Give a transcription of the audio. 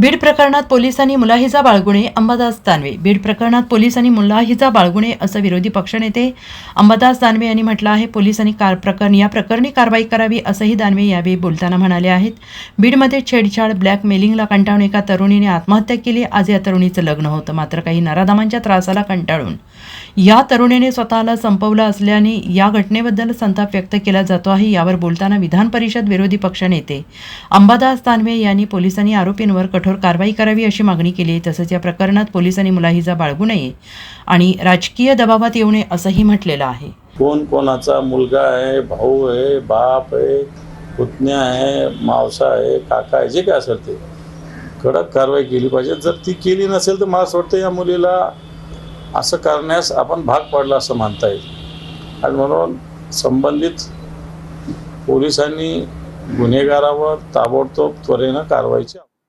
बीड प्रकरणात पोलिसांनी मुलाहिजा बाळगुणे अंबादास दानवे. बीड प्रकरणात पोलिसांनी मुलाहिजा बाळगुणे असं विरोधी पक्षनेते अंबादास दानवे यांनी म्हटलं आहे. पोलिसांनी कार प्रकरण या प्रकरणी कारवाई करावी असंही दानवे यावेळी बोलताना म्हणाले आहेत. बीडमध्ये छेडछाड ब्लॅकमेलिंगला कंटाळून एका तरुणीने आत्महत्या केली. आज या तरुणीचं लग्न होतं. मात्र काही नराधामांच्या त्रासाला कंटाळून. या तरुणीने स्वतःला संपवलं असल्याने या घटनेबद्दल संताप व्यक्त केला जातो आहे यावर बोलताना विधान परिषद विरोधी पक्षनेते अंबादास दानवे यांनी पोलिसांनी आरोपींवर कठोर कारवाई करावी अशी मागणी केली आहे तसंच या प्रकरणात पोलिसांनी मुलाहिजा बाळगू नये आणि राजकीय दबावात येऊ नये असंही म्हटलेलं आहे. कोण कोणाचा मुलगा आहे भाऊ आहे बाप आहे पुतण्या आहे मावसा आहे काका आहे जे काय असेल ते. कडक कारवाई केली पाहिजे. जर ती केली नसेल तर मला असं वाटतं या मुलीला असं करण्यास आपण भाग पडला असं मानता येईल. आणि म्हणून संबंधित पोलिसांनी गुन्हेगारावर ताबडतोब त्वरेनं कारवाईची